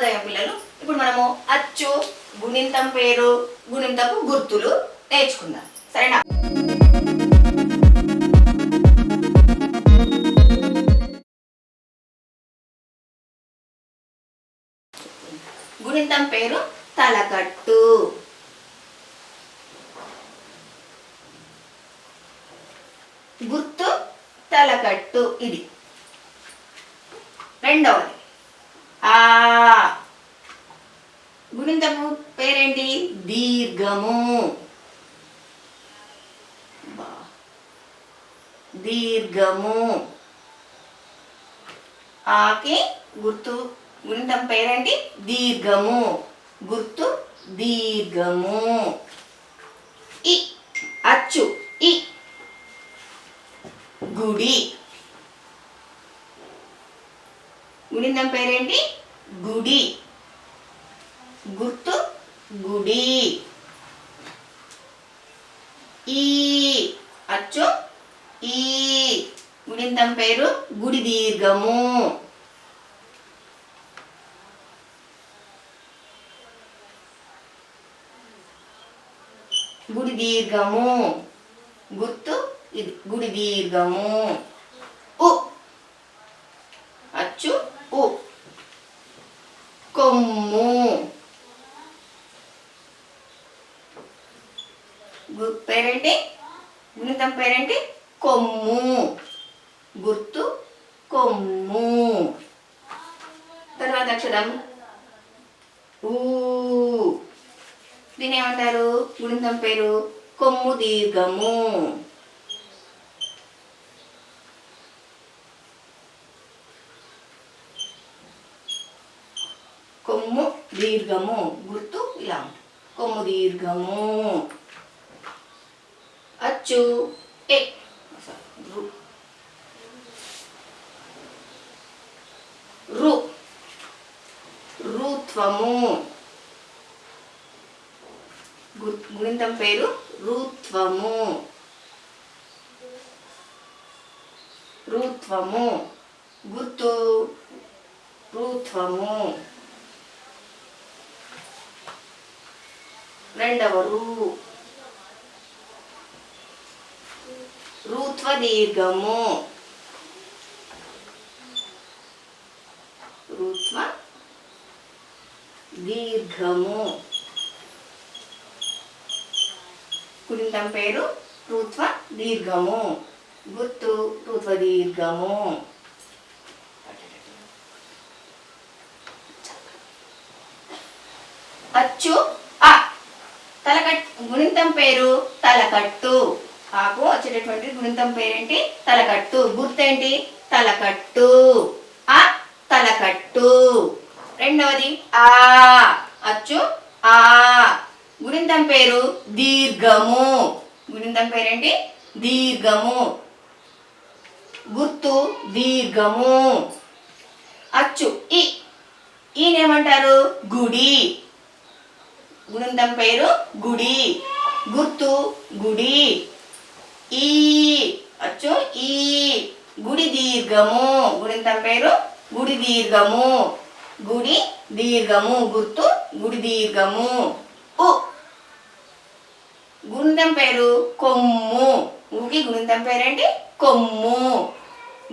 శుభోదయం పిల్లలు ఇప్పుడు మనము అచ్చు గుణింతం పేరు గుణింతపు గుర్తులు నేర్చుకుందాం. సరేనా? గుణింతం పేరు తలకట్టు. గుర్తు తలకట్టు ఇది. రెండవది. ఆ. గుణింతము పేరేంటి? దీర్ఘము. దీర్ఘము. ఆకి గుర్తు. గుణింతం పేరేంటి? దీర్ఘము. గుర్తు దీర్ఘము. ఇ. అచ్చు. ఇ. గుడి. గుణింతం పేరేంటి? గుడి. గుర్తు గుడి. ఈ. అచ్చు ఈ. గుణింతం పేరు గుడి దీర్ఘము. గుడి దీర్ఘము. గుర్తు ఇది గుడి దీర్ఘము ఉ అచ్చు ఉ కొమ్ము గు- పేరేంటి? గుణితం పేరేంటి? కొమ్ము. గుర్తు కొమ్ము. తర్వాత అక్షరం. ఊ. దీని ఏమంటారు? గుణితం పేరు కొమ్ము దీర్ఘము. కొమ్ము దీర్ఘము. గుర్తు ఇలా. కొమ్ము దీర్ఘము. అచ్చు ఏ రు రు రుత్వము గుణితం పేరు రుత్వము రుత్వము గుర్తు రుత్వము రెండవ రు రుత్వ దీర్ఘము రుత్వ దీర్ఘము కుడింతం పేరు రుత్వ దీర్ఘము గుర్తు రుత్వ దీర్ఘము అచ్చు ఆ తలకట్టు గుణింతం పేరు తలకట్టు ఆకు వచ్చేటటువంటి బృందం పేరేంటి? తలకట్టు. గుర్తేంటి? తలకట్టు. ఆ తలకట్టు. రెండవది ఆ. అచ్చు ఆ. గుణింతం పేరు దీర్ఘము. గుణింతం పేరేంటి? దీర్ఘము. గుర్తు దీర్ఘము. అచ్చు ఈ. ఈయనేమంటారు? గుడి. గుణింతం పేరు గుడి. గుర్తు గుడి. ఈ. అచ్చు ఈ. గుడి దీర్ఘము. గుణింతం పేరు గుడి దీర్ఘము. గుడి దీర్ఘము. గుర్తు గుడి దీర్ఘము. ఉ. గుణింతం పేరు కొమ్ము. ఊకి గుణింతం పేరేంటి? కొమ్ము.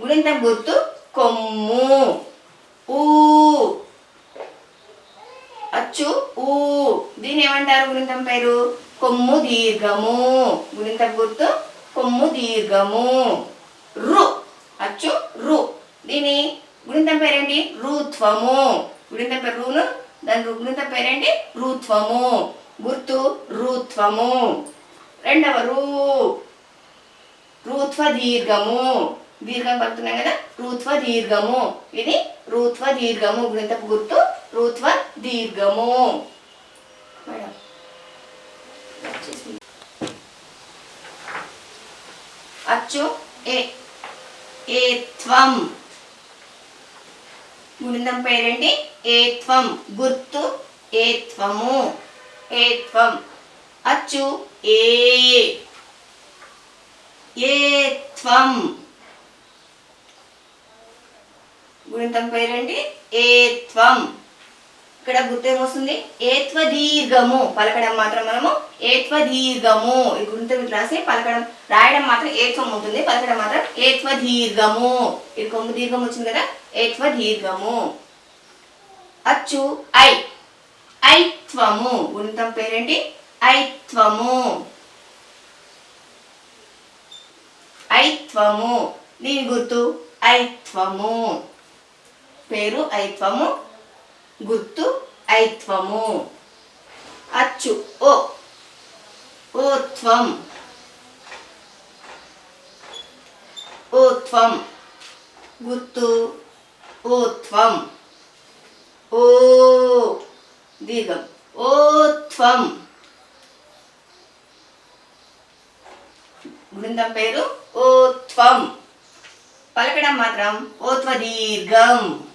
గుణింతం గుర్తు కొమ్ము. ఊ. అచ్చు ఊ. దీని ఏమంటారు? గుణితం పేరు కొమ్ము దీర్ఘము. గుణితం గుర్తు కొమ్ము దీర్ఘము. రు. అచ్చు రు. దీని గుణితం పేరేంటి? రుత్వము గుణితం పేరు రూను. దాని రు- గుణితం పేరేంటి? రుత్వము గుర్తు రుత్వము రెండవ రూ. రూత్వ దీర్ఘము దీర్ఘం పడుతున్నాం కదా? రూత్వ దీర్ఘము ఇది రూత్వ దీర్ఘము గుణితపు గుర్తు రూత్వ దీర్ఘము అచ్చు. ఏ ఏత్వం గుణితం పేరేంటి? ఏత్వం గుర్తు ఏత్వము ఏత్వం అచ్చు ఏ ఏత్వం పేరండి పేరేంటి? ఏత్వం ఇక్కడ గుర్తు వస్తుంది? ఏత్వ దీర్ఘము పలకడం మాత్రం మనము ఏత్వ దీర్ఘము ఈ గుంత రాసి పలకడం రాయడం మాత్రం ఏత్వం ఉంటుంది పలకడం మాత్రం ఏత్వ దీర్ఘము ఇది కొమ్ము దీర్ఘం వచ్చింది కదా? ఏత్వ దీర్ఘము అచ్చు ఐ. ఐత్వము. గుణితం పేరేంటి? ఐత్వము. ఐత్వము. దీని గుర్తు ఐత్వము. పేరు ఐత్వము. గుర్తు ఐత్వము. అచ్చు ఓ. ఓత్వం. ఓత్వం. గుర్తు ఓత్వం. ఓ. దీర్ఘం. ఓత్వం. బృందం పేరు ఓత్వం. పలకడం మాత్రం ఓత్వ దీర్ఘం.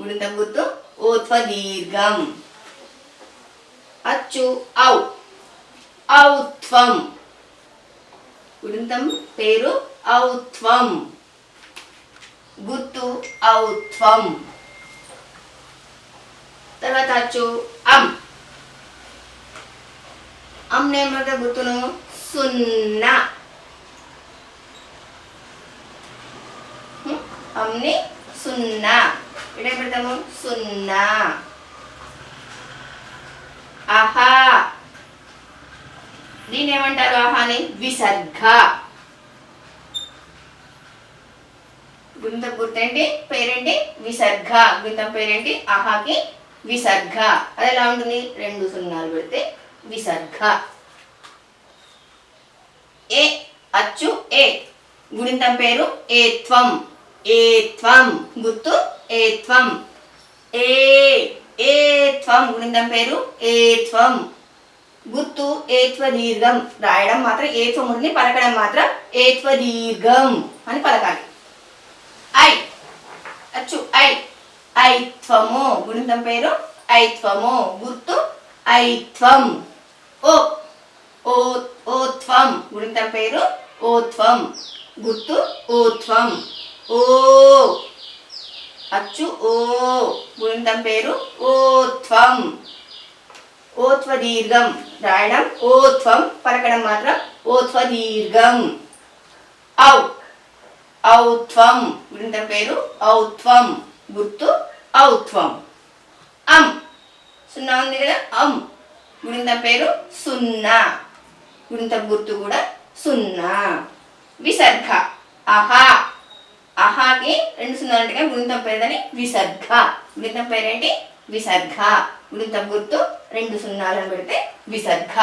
బృందం గుర్తు ఉత్వదీర్ఘం అచ్చు ఔ ఔత్వం బృందం పేరు ఔత్వం గుర్తు ఔత్వం తర్వాత అచ్చు అం అం నేమట గుర్తును సున్నా అమ్ని సున్నా ఇక్కడ ఏం పెడతాము సున్నా ఆహా దీన్ని ఏమంటారు ఆహాని విసర్గ గుంతం గుర్తేంటి పేరేంటి విసర్గ గుంతం పేరేంటి ఆహాకి విసర్గ అది ఎలా ఉంటుంది రెండు సున్నాలు పెడితే విసర్గ ఏ అచ్చు ఏ గుణితం పేరు ఏత్వం ఏత్వం గుర్తు? ఏత్వం ఏ ఏత్వం గుణిందం పేరు? ఏత్వం గుర్తు? ఏత్వ దీర్ఘం రాయడం మాత్రం ఏత్వం ఉంది పలకడం మాత్రం ఏత్వ దీర్ఘం అని పలకాలి. ఐ. అచ్చు. ఐ. ఐత్వము గుణిందం పేరు? ఐత్వము గుర్తు? ఐత్వం ఓ. ఓ ఓత్వం గుణిందం పేరు? ఓత్వం గుర్తు? ఓత్వం ఓ. అచ్చు ఓ. గుణితం పేరు ఓత్వం. ఓత్వ దీర్ఘం రాయడం ఓత్వం. పలకడం మాత్రం ఓత్వ దీర్ఘం ఔ. ఔత్వం. గుణితం పేరు ఔత్వం. గుర్తు ఔత్వం. అం. సున్నా ఉంది కదా? అం. గుణితం పేరు సున్నా. గుణితం గుర్తు కూడా సున్నా. విసర్గ. అహా అహాకి రెండు సున్నా అంటే గుణితం పేరుదని విసర్గ. గుణితం పేరేంటి విసర్గ. గుణితం గుర్తు రెండు సున్నాలను పెడితే విసర్గ.